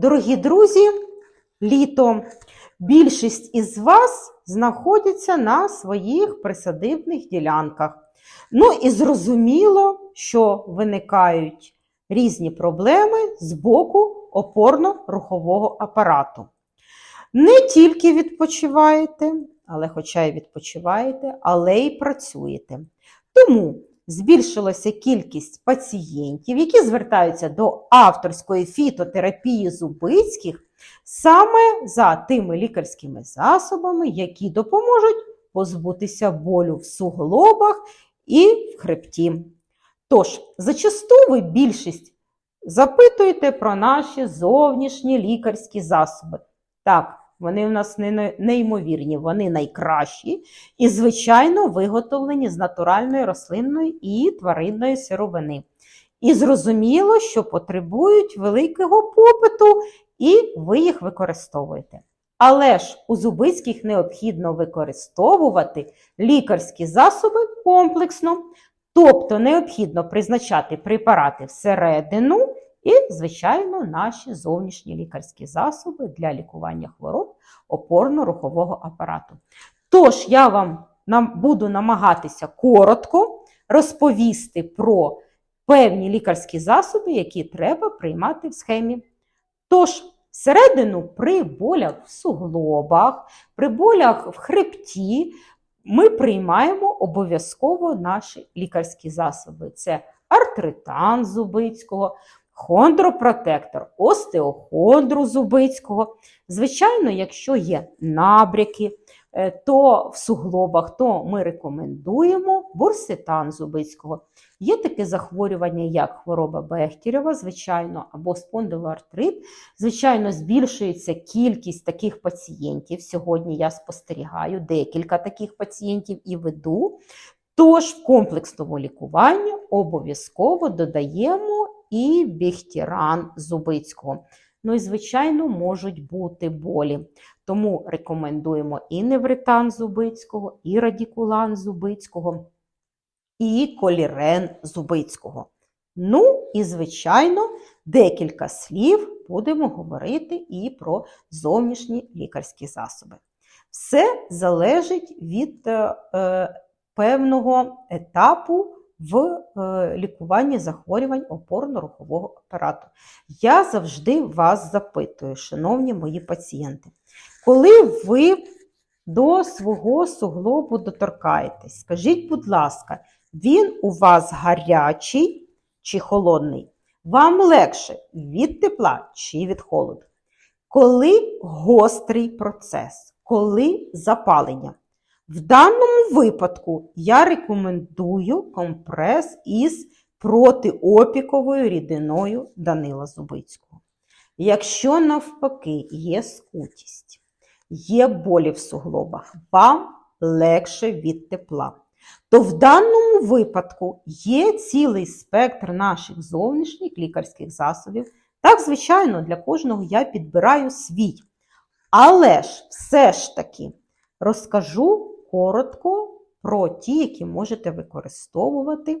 Дорогі друзі, літо. Більшість із вас знаходяться на своїх присадибних ділянках. Ну і зрозуміло, що виникають різні проблеми з боку опорно-рухового апарату. Не тільки відпочиваєте, але хоча й відпочиваєте, але й працюєте. Тому збільшилася кількість пацієнтів, які звертаються до авторської фітотерапії зубицьких саме за тими лікарськими засобами, які допоможуть позбутися болю в суглобах і в хребті. Тож, зачасту ви більшість запитуєте про наші зовнішні лікарські засоби. Так, вони в нас неймовірні, вони найкращі і, звичайно, виготовлені з натуральної рослинної і тваринної сировини. І зрозуміло, що потребують великого попиту, і ви їх використовуєте. Але ж у Зубицьких необхідно використовувати лікарські засоби комплексно, тобто необхідно призначати препарати всередину і, звичайно, наші зовнішні лікарські засоби для лікування хвороб опорно-рухового апарату. Тож я вам буду намагатися коротко розповісти про певні лікарські засоби, які треба приймати в схемі. Тож, всередину при болях в суглобах, при болях в хребті ми приймаємо обов'язково наші лікарські засоби. Це артритан зубицького, хондропротектор, остеохондру зубицького. Звичайно, якщо є набряки, е, то в суглобах, то ми рекомендуємо бурсетан зубицького. Є таке захворювання, як хвороба Бехтірєва, звичайно, або спондилоартрит. Звичайно, збільшується кількість таких пацієнтів. Сьогодні я спостерігаю декілька таких пацієнтів і веду. Тож в комплексному лікуванні обов'язково додаємо і бехтіран зубицького. Ну і, звичайно, можуть бути болі. Тому рекомендуємо і невритан зубицького, і радікулан зубицького, і колірен зубицького. Ну і, звичайно, декілька слів будемо говорити і про зовнішні лікарські засоби. Все залежить від е, е, певного етапу в е, лікуванні захворювань опорно-рухового апарату. Я завжди вас запитую, шановні мої пацієнти, коли ви до свого суглобу доторкаєтесь, скажіть, будь ласка, він у вас гарячий чи холодний? Вам легше від тепла чи від холоду? Коли гострий процес, коли запалення? В даному випадку я рекомендую компрес із протиопіковою рідиною Данила Зубицького. Якщо навпаки є скутість, є болі в суглобах, вам легше від тепла, то в даному випадку є цілий спектр наших зовнішніх лікарських засобів. Так, звичайно, для кожного я підбираю свій. Але ж все ж таки розкажу коротко про ті, які можете використовувати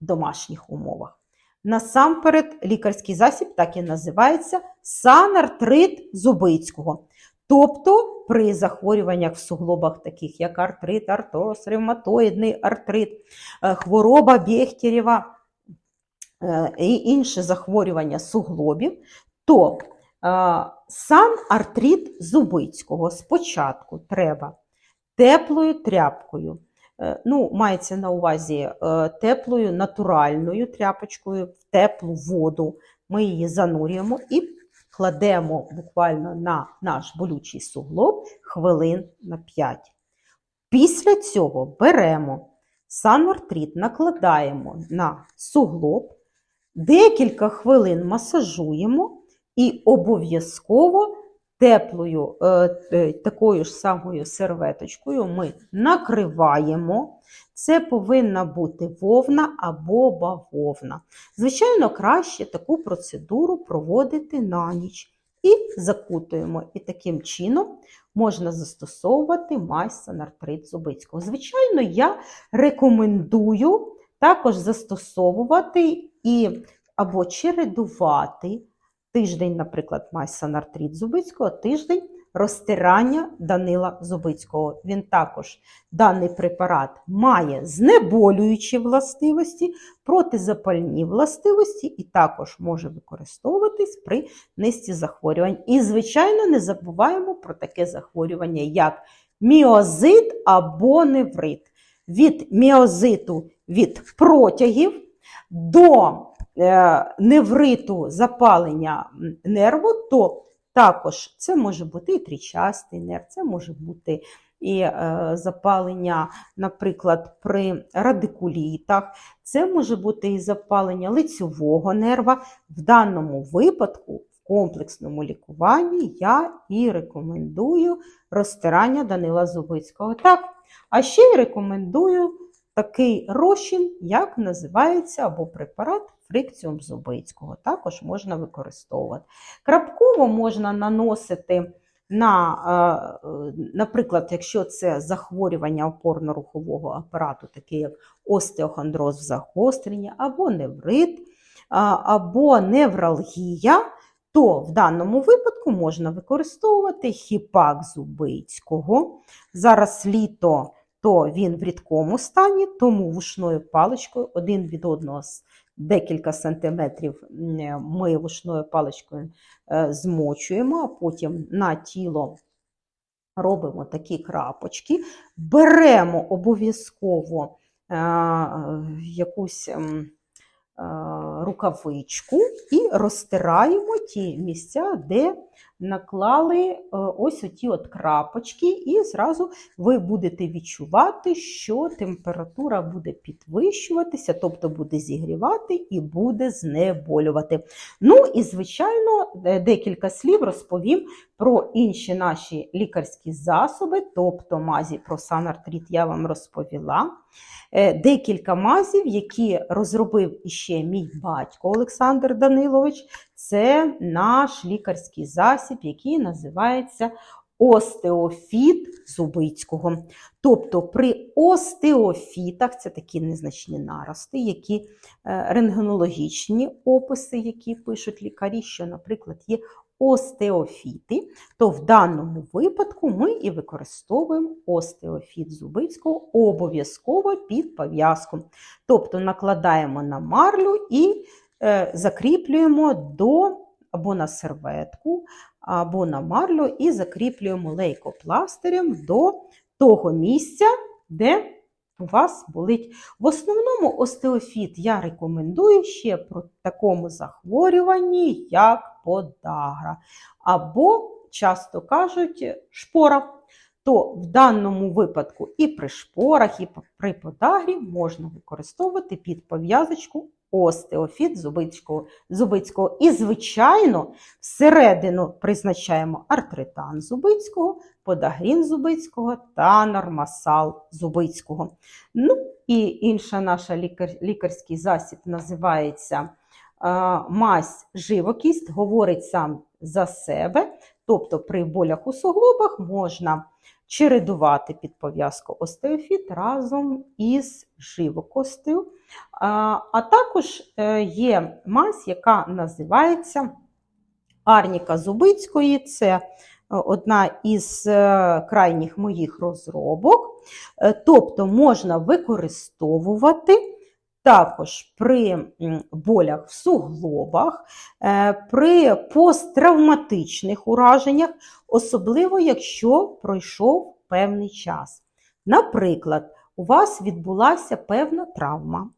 в домашніх умовах. Насамперед, лікарський засіб так і називається санартрит Зубицького. Тобто при захворюваннях в суглобах, таких як артрит, артроз, ревматоїдний артрит, е, хвороба Бехтєрєва е, і інші захворювання суглобів, то е, сам артрит Зубицького спочатку треба теплою тряпкою. е, Ну, мається на увазі е, теплою натуральною тряпочкою в теплу воду. Ми її занурюємо і кладемо буквально на наш болючий суглоб хвилин на 5. Після цього беремо санортрит, накладаємо на суглоб, декілька хвилин масажуємо і обов'язково теплою е, е, такою ж самою серветочкою ми накриваємо. Це повинна бути вовна або бавовна. Звичайно, краще таку процедуру проводити на ніч. І закутуємо. І таким чином можна застосовувати мазь санартрит Зубицького. Звичайно, я рекомендую також застосовувати і або чередувати тиждень, наприклад, мазь санартрит Зубицького, тиждень розтирання Данила Зубицького. Він також, даний препарат, має знеболюючі властивості, протизапальні властивості і також може використовуватись при низці захворювань. І, звичайно, не забуваємо про таке захворювання, як міозит або неврит. Від міозиту від протягів до невриту запалення нерву, то також це може бути і трічастий нерв, це може бути і е, запалення, наприклад, при радикулітах, це може бути і запалення лицьового нерва. В даному випадку, в комплексному лікуванні, я і рекомендую розтирання Данила Зубицького. Так, а ще й рекомендую такий розчин, як називається або препарат фрикціум Зубицького. Також можна використовувати. Крапково можна наносити на, е, е, наприклад, якщо це захворювання опорно-рухового апарату, таке як остеохондроз в загостренні, або неврит, або невралгія, то в даному випадку можна використовувати хіпак Зубицького. Зараз літо, то він в рідкому стані, тому вушною паличкою один від одного декілька сантиметрів м, ми вушною паличкою е, змочуємо, а потім на тіло робимо такі крапочки, беремо обов'язково е, якусь ем, е, рукавичку і розтираємо ті місця, де наклали е, ось оті от крапочки, і зразу ви будете відчувати, що температура буде підвищуватися, тобто буде зігрівати і буде знеболювати. Ну і, звичайно, декілька слів розповім про інші наші лікарські засоби, тобто мазі про санартрит я вам розповіла. Е, Декілька мазів, які розробив іще мій батько Олександр Данилович, це наш лікарський засіб, який називається остеофіт Зубицького. Тобто при остеофітах, це такі незначні нарости, які е, рентгенологічні описи, які пишуть лікарі, що, наприклад, є остеофіти, то в даному випадку ми і використовуємо остеофіт Зубицького обов'язково під пов'язку. Тобто накладаємо на марлю і закріплюємо до або на серветку, або на марлю, і закріплюємо лейкопластирем до того місця, де у вас болить. В основному остеофіт я рекомендую ще про такому захворюванні, як подагра, або, часто кажуть, шпора. То в даному випадку і при шпорах, і при подагрі можна використовувати під пов'язочку остеофіт Зубицького. Зубицького. І, звичайно, всередину призначаємо артритан Зубицького, подагрін Зубицького та нормасал Зубицького. Ну, і інша наша лікар, лікарський засіб називається мазь живокість, говорить сам за себе. Тобто при болях у суглобах можна чередувати під пов'язку остеофіт разом із живокостю. А, також е, є мазь, яка називається Арніка Зубицької. Це е, одна із е, крайніх моїх розробок. Тобто можна використовувати також при болях в суглобах, е, при посттравматичних ураженнях, особливо якщо пройшов певний час. Наприклад, у вас відбулася певна травма.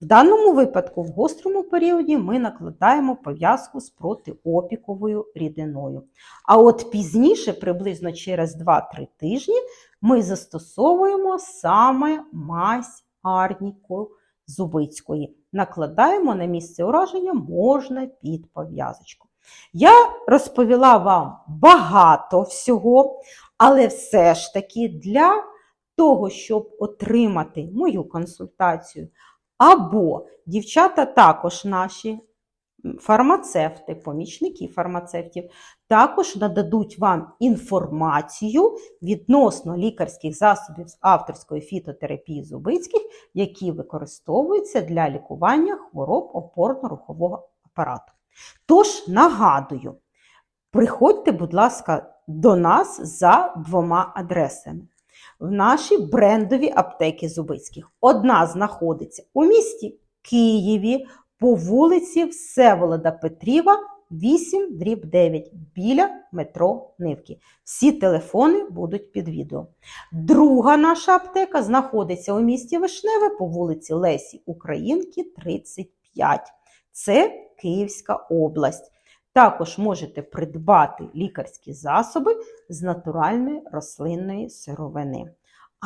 В даному випадку, в гострому періоді, ми накладаємо пов'язку з протиопіковою рідиною. А от пізніше, приблизно через 2-3 тижні, ми застосовуємо саме мазь арніку Зубицької. Накладаємо на місце ураження можна під пов'язочку. Я розповіла вам багато всього, але все ж таки для того, щоб отримати мою консультацію, або дівчата також наші фармацевти, помічники фармацевтів, також нададуть вам інформацію відносно лікарських засобів з авторської фітотерапії Зубицьких, які використовуються для лікування хвороб опорно-рухового апарату. Тож нагадую, приходьте, будь ласка, до нас за двома адресами. В наші брендові аптеки Зубицьких. Одна знаходиться у місті Києві по вулиці Всеволода Петріва, 8 дріб 9 біля метро Нивки. Всі телефони будуть під відео. Друга наша аптека знаходиться у місті Вишневе по вулиці Лесі Українки, 35. Це Київська область. Також можете придбати лікарські засоби з натуральної рослинної сировини.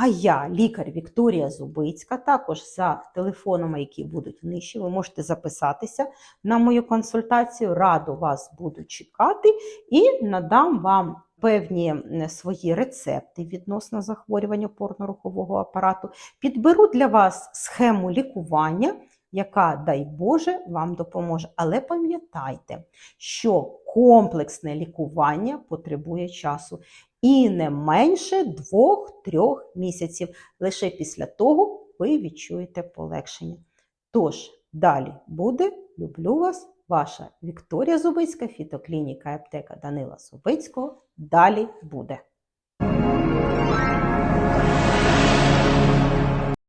А я, лікар Вікторія Зубицька, також за телефонами, які будуть нижче, ви можете записатися на мою консультацію. Радо вас буду чекати і надам вам певні свої рецепти відносно захворювання опорно-рухового апарату. Підберу для вас схему лікування, яка, дай Боже, вам допоможе. Але пам'ятайте, що комплексне лікування потребує часу і не менше 2-3 місяців. Лише після того ви відчуєте полегшення. Тож, далі буде. Люблю вас, ваша Вікторія Зубицька, фітоклініка аптека Данила Зубицького. Далі буде.